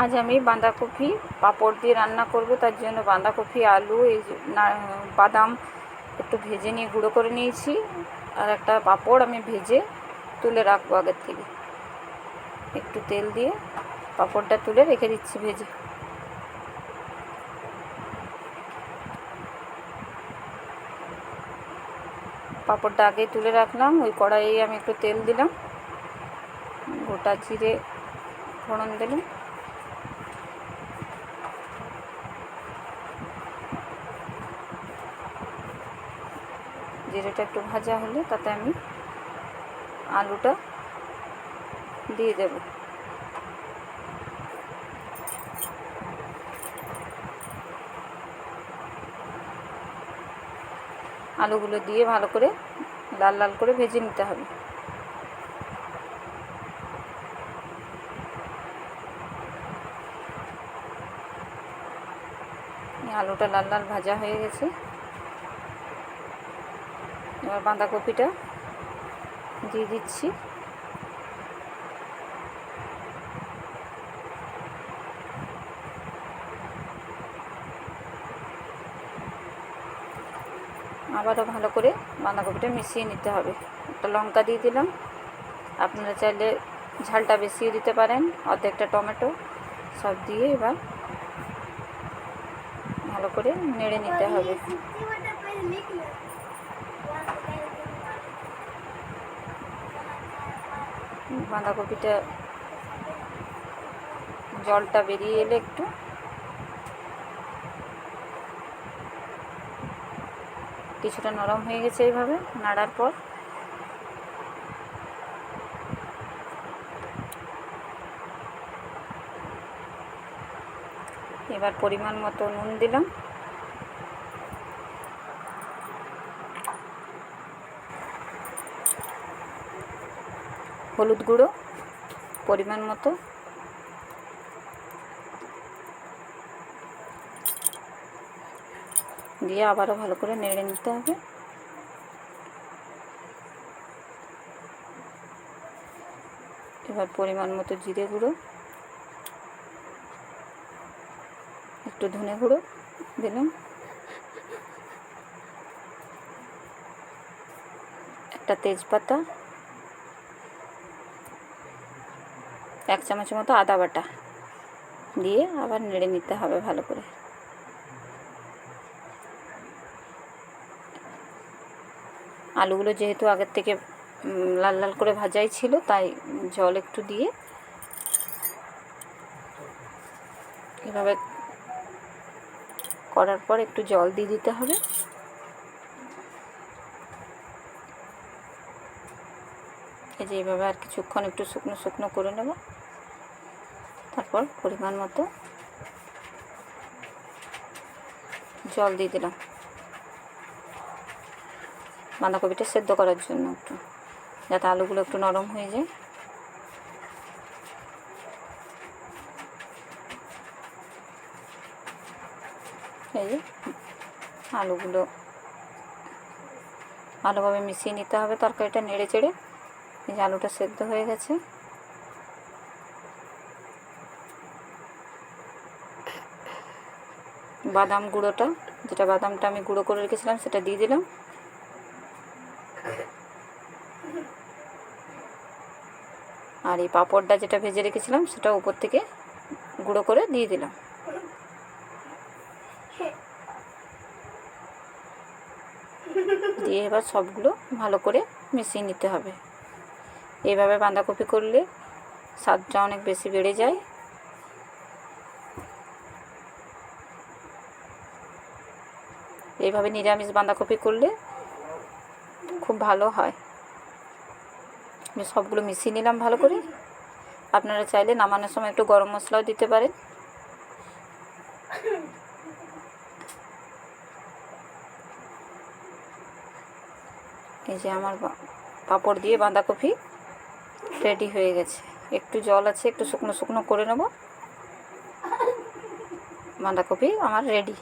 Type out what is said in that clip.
আজ আমি বাঁধাকপি পাঁপড় দিয়ে রান্না করব, তার জন্য বাঁধাকপি, আলু, এই বাদাম একটু ভেজে নিয়ে গুঁড়ো করে নিয়েছি। আর একটা পাঁপড় আমি ভেজে তুলে রাখব আগের থেকে। একটু তেল দিয়ে পাঁপড়টা তুলে রেখে দিচ্ছি ভেজে। পাঁপড়টা আগে তুলে রাখলাম, ওই কড়াইয়ে আমি একটু তেল দিলাম। গোটা জিরে ফোড়ন দিলাম। জিরেটা একটু ভাজা হলে তাতে আমি আলুটা দিয়ে দেব। আলুগুলো দিয়ে ভালো করে লাল লাল করে ভেজে নিতে হবে। আলুটা লাল লাল ভাজা হয়ে গেছে। এবার বাঁধাকপিটা দিয়ে দিচ্ছি। আবারও ভালো করে বাঁধাকপিটা মিশিয়ে নিতে হবে। একটা লঙ্কা দিয়ে দিলাম। আপনারা চাইলে ঝালটা বেশিও দিতে পারেন, অর্ধেকটা টমেটো সব দিয়ে এবার ভালো করে নেড়ে নিতে হবে। বাঁধাকপিটা জলটা বেরিয়ে এলে একটু। কিছুটা নরম হয়ে গেছে এইভাবে নাড়ার পর। এবার পরিমাণ মতো নুন দিলাম। হলুদ গুঁড়ো, পরিমাণ মতো। দিয়ে আবারও ভালো করে নেড়ে নিতে হবে। এবার পরিমাণ মতো জিরে গুঁড়ো, একটু ধনে গুঁড়ো দিলাম। একটা তেজপাতা এক চামচের মতো আদা বাটা দিয়ে আবার নেড়ে নিতে হবে ভালো করে। আলুগুলো যেহেতু আগের থেকে লাল লাল করে ভাজাই ছিল, তাই জল একটু দিয়ে এভাবে করার পর একটু জল দিয়ে দিতে হবে। এই যে এইভাবে আর কিছুক্ষণ একটু শুকনো শুকনো করে নেব। তারপর পরিমাণ মতো জল দিয়ে দিলাম। বাঁধাকপিটা সেদ্ধ করার জন্য একটু, যাতে আলুগুলো একটু নরম হয়ে যায়। এই যে আলুগুলো ভালোভাবে মিশিয়ে নিতে হবে তরকারিটা নেড়ে চেড়ে। এই যে আলুটা সেদ্ধ হয়ে গেছে। বাদাম গুঁড়োটা, যেটা বাদামটা আমি গুঁড়ো করে রেখেছিলাম, সেটা দিয়ে দিলাম। আর এই পাঁপড়টা যেটা ভেজে রেখেছিলাম, সেটা উপর থেকে গুঁড়ো করে দিয়ে দিলাম। দিয়ে এবার সবগুলো ভালো করে মিশিয়ে নিতে হবে। এইভাবে বাঁধাকপি করলে স্বাদটা অনেক বেশি বেড়ে যায়। এইভাবে নিরামিষ বাঁধাকপি করলে খুব ভালো হয়। আমি সবগুলো মিশিয়ে নিলাম ভালো করে। আপনারা চাইলে নামানোর সময় একটু গরম মশলাও দিতে পারেন। এই যে আমার পাঁপড় দিয়ে বাঁধাকপি। রেডি হয়ে গেছে। একটু জল আছে একটু শুকনো শুকনো করে নেব। বাঁধাকপি আমার রেডি।